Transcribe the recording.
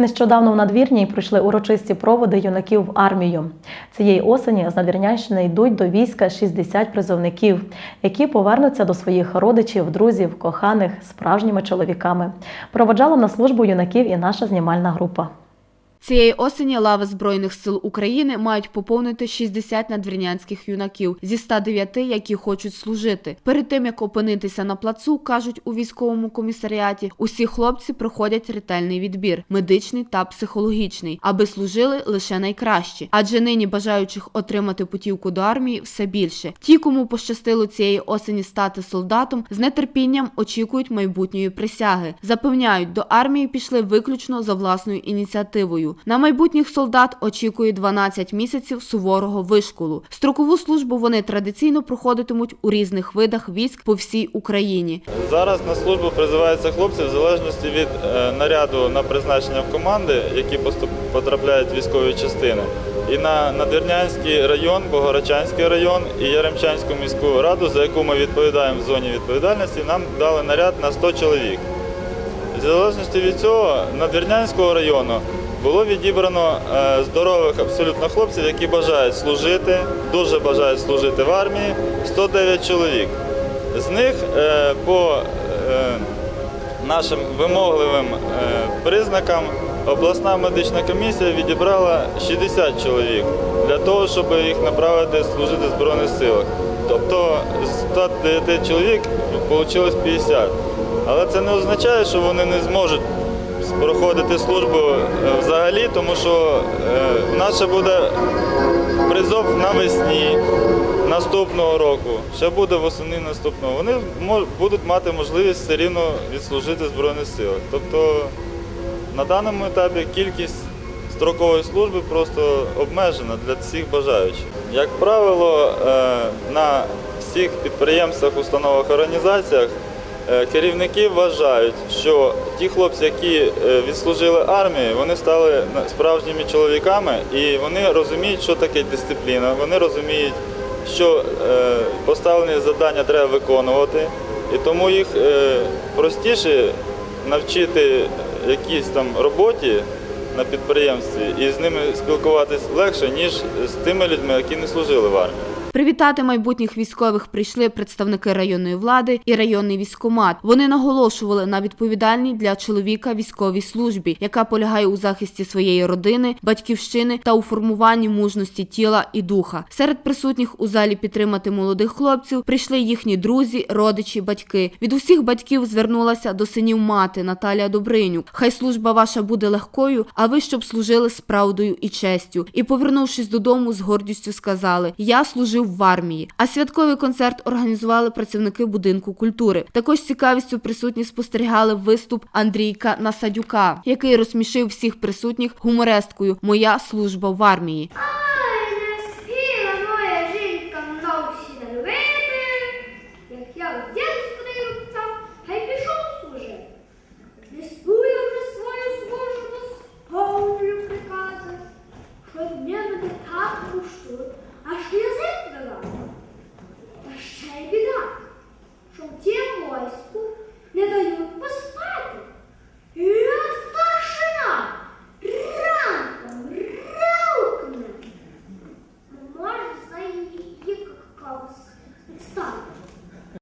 Нещодавно в надвірній пройшли урочисті проводи юнаків в армію. Цієї осені з Надвірнянщини йдуть до війська 60 призовників, які повернуться до своїх родичів, друзів, коханих справжніми чоловіками. Проводжала на службу юнаків і наша знімальна група. Цієї осені лави Збройних сил України мають поповнити 60 надвірнянських юнаків зі 109, які хочуть служити. Перед тим як опинитися на плацу, кажуть у військовому комісаріаті, усі хлопці проходять ретельний відбір, медичний та психологічний, аби служили лише найкращі. Адже нині бажаючих отримати путівку до армії все більше. Ті, кому пощастило цієї осені стати солдатом, з нетерпінням очікують майбутньої присяги. Запевняють, до армії пішли виключно за власною ініціативою. На майбутніх солдат очікує 12 місяців суворого вишколу. Строкову службу вони традиційно проходитимуть у різних видах військ по всій Україні. Зараз на службу призиваються хлопці в залежності від е, наряду на призначення в команди, які потрапляють в військові частини. І на Надвірнянський район, Богородчанський район і Яремчанську міську раду, за яку ми відповідаємо в зоні відповідальності, нам дали наряд на 100 чоловік. В залежності від цього Надвірнянського району було відібрано е, здорових абсолютно хлопців, які бажають служити, дуже бажають служити в армії, 109 чоловік. З них е, по е, нашим вимогливим признакам обласна медична комісія відібрала 60 чоловік для того, щоб їх направити служити в Збройних силах. Тобто з 109 чоловік вийшло 50. Але це не означає, що вони не зможуть проходити службу е, взагалі, тому що е, в нас ще буде призов навесні наступного року, ще буде восени наступного. Вони будуть мати можливість все рівно відслужити в Збройних силах. Тобто на даному етапі кількість строкової служби просто обмежена для всіх бажаючих. Як правило, е, на всіх підприємствах, установах, організаціях е, керівники вважають, що ті хлопці, які е, відслужили армію, вони стали справжніми чоловіками і вони розуміють, що таке дисципліна, вони розуміють, що е, поставлені завдання треба виконувати, і тому їх е, простіше навчити якійсь там роботі на підприємстві і з ними спілкуватись легше, ніж з тими людьми, які не служили в армії. Привітати майбутніх військових прийшли представники районної влади і районний військомат. Вони наголошували на відповідальній для чоловіка військовій службі, яка полягає у захисті своєї родини, батьківщини та у формуванні мужності тіла і духа. Серед присутніх у залі підтримати молодих хлопців прийшли їхні друзі, родичі, батьки. Від усіх батьків звернулася до синів мати Наталія Добринюк. Хай служба ваша буде легкою, а ви щоб служили з правдою і честю. І повернувшись додому, з гордістю сказали: Я служив в армії. А святковий концерт організували працівники будинку культури. Також цікавістю присутні спостерігали виступ Андрійка Насадюка, який розсмішив всіх присутніх гуморесткою Моя служба в армії. войску не даю.